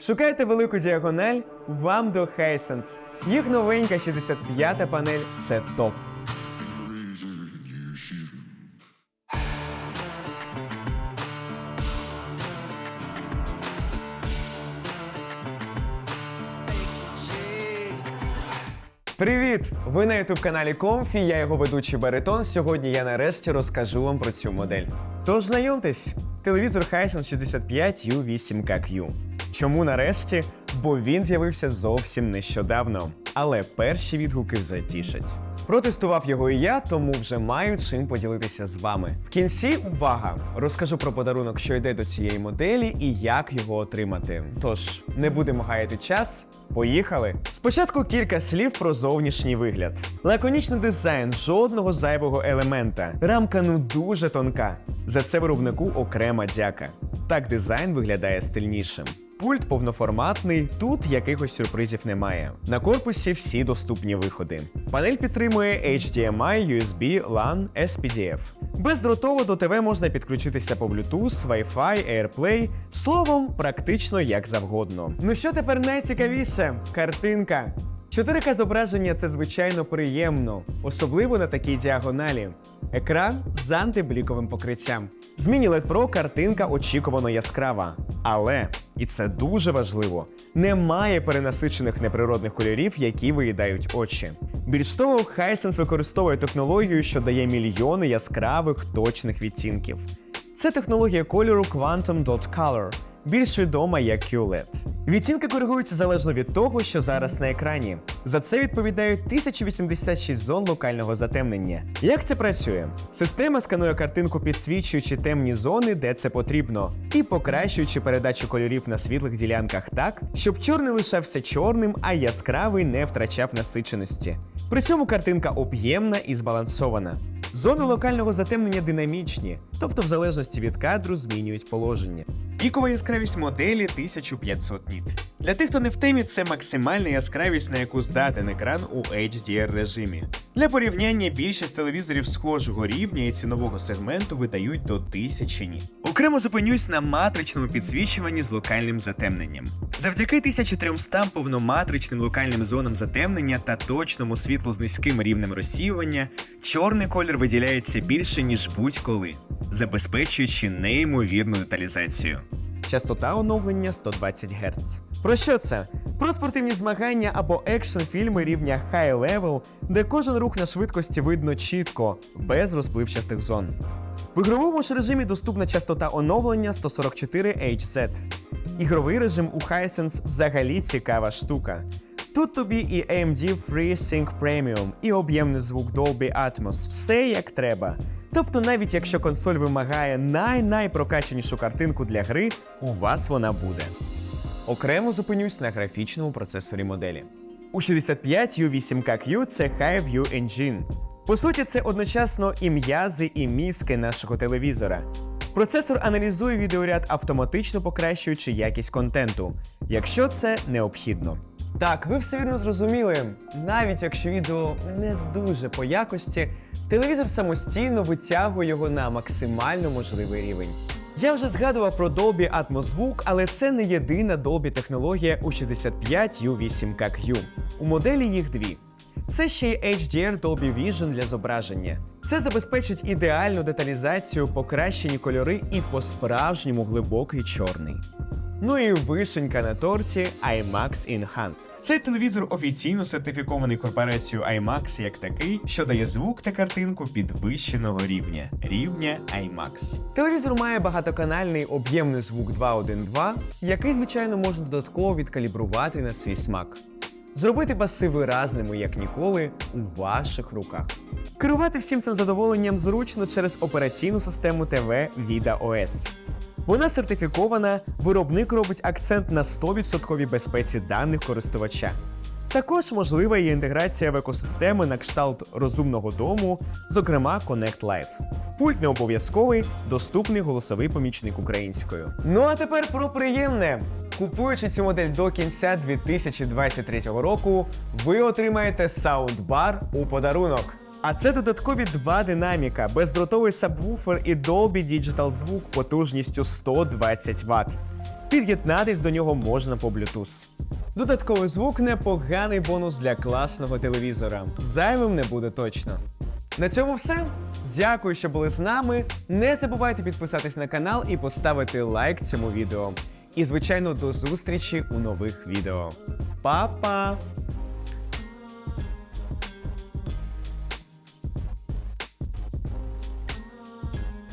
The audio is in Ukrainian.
Шукаєте велику діагональ? Вам до Hisense. Їх новенька 65-та панель це топ. Привіт! Ви на youtube каналі Комфі, я його ведучий Баритон. Сьогодні я нарешті розкажу вам про цю модель. Тож знайомтесь, телевізор Hisense 65 U8KQ. Чому нарешті? Бо він з'явився зовсім нещодавно. Але перші відгуки затішать. Протестував його і я, тому вже маю чим поділитися з вами. В кінці увага! Розкажу про подарунок, що йде до цієї моделі, і як його отримати. Тож не будемо гаяти час. Поїхали! Спочатку кілька слів про зовнішній вигляд. Лаконічний дизайн, жодного зайвого елемента. Рамка ну дуже тонка. За це виробнику окрема дяка. Так дизайн виглядає стильнішим. Пульт повноформатний, тут якихось сюрпризів немає. На корпусі всі доступні виходи. Панель підтримує HDMI, USB, LAN, SPDF. Бездротово до ТВ можна підключитися по Bluetooth, Wi-Fi, AirPlay, словом, практично як завгодно. Ну що тепер найцікавіше? Картинка. 4К зображення це звичайно приємно, особливо на такій діагоналі. Екран з антибліковим покриттям. З Mini LED Pro картинка очікувано яскрава. Але, і це дуже важливо, немає перенасичених неприродних кольорів, які виїдають очі. Більш того, Hisense використовує технологію, що дає мільйони яскравих точних відтінків. Це технологія кольору Quantum Dot Color, більш відома як QLED. Відтінки коригуються залежно від того, що зараз на екрані. За це відповідають 1086 зон локального затемнення. Як це працює? Система сканує картинку, підсвічуючи темні зони, де це потрібно, і покращуючи передачу кольорів на світлих ділянках так, щоб чорний лишався чорним, а яскравий не втрачав насиченості. При цьому картинка об'ємна і збалансована. Зони локального затемнення динамічні, тобто в залежності від кадру змінюють положення. Пікова яскравість моделі 1500 ніт. Для тих, хто не в темі, це максимальна яскравість, на яку здатен екран у HDR режимі. Для порівняння більшість телевізорів схожого рівня і цінового сегменту видають до 1000 ніт. Окремо зупинюсь на матричному підсвічуванні з локальним затемненням. Завдяки 1300 повноматричним локальним зонам затемнення та точному світлу з низьким рівнем розсіювання, чорний колір виділяється більше, ніж будь-коли, забезпечуючи неймовірну деталізацію. Частота оновлення 120 Гц. Про що це? Про спортивні змагання або екшн фільми рівня High Level, де кожен рух на швидкості видно чітко, без розпливчастих зон. В ігровому ж режимі доступна частота оновлення 144 HZ. Ігровий режим у Hisense взагалі цікава штука. Тут тобі і AMD FreeSync Premium, і об'ємний звук Dolby Atmos, все як треба. Тобто, навіть якщо консоль вимагає най-найпрокачанішу картинку для гри, у вас вона буде. Окремо зупинюсь на графічному процесорі моделі. У 65 U8KQ це High View Engine. По суті, це одночасно і м'язи, і мізки нашого телевізора. Процесор аналізує відеоряд автоматично покращуючи якість контенту, якщо це необхідно. Так, ви все вірно зрозуміли. Навіть якщо відео не дуже по якості, телевізор самостійно витягує його на максимально можливий рівень. Я вже згадував про Dolby Atmos звук, але це не єдина Dolby технологія у 65 U8KQ. У моделі їх дві. Це ще й HDR Dolby Vision для зображення. Це забезпечить ідеальну деталізацію, покращені кольори і по-справжньому глибокий чорний. Ну і вишенька на торті IMAX Enhanced. Цей телевізор офіційно сертифікований корпорацією IMAX як такий, що дає звук та картинку підвищеного рівня рівня IMAX. Телевізор має багатоканальний об'ємний звук 2.1.2, який, звичайно, можна додатково відкалібрувати на свій смак. Зробити баси виразними, як ніколи, у ваших руках. Керувати всім цим задоволенням зручно через операційну систему TV Vida OS. Вона сертифікована, виробник робить акцент на 100% безпеці даних користувача. Також можлива є інтеграція в екосистеми на кшталт розумного дому, зокрема Connect Life. Пульт не обов'язковий, доступний голосовий помічник українською. Ну а тепер про приємне. Купуючи цю модель до кінця 2023 року, ви отримаєте саундбар у подарунок. А це додаткові два динаміка, бездротовий сабвуфер і Dolby Digital звук потужністю 120 Вт. Під'єднатись до нього можна по Bluetooth. Додатковий звук непоганий бонус для класного телевізора. Зайвим не буде точно. На цьому все. Дякую, що були з нами. Не забувайте підписатись на канал і поставити лайк цьому відео. І, звичайно, до зустрічі у нових відео. Па-па!